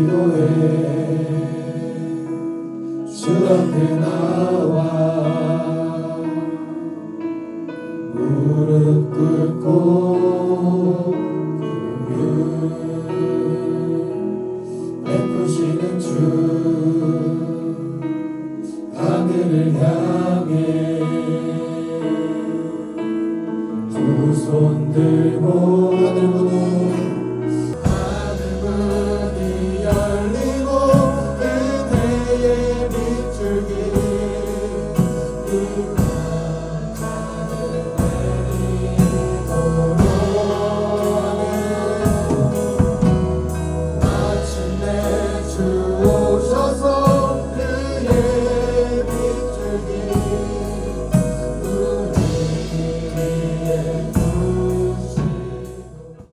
기도해. 주 앞에 나와. 무릎 꿇고 공유 베푸시는 주 하늘을 향해. 두 손 들고 하늘 yeah, yeah.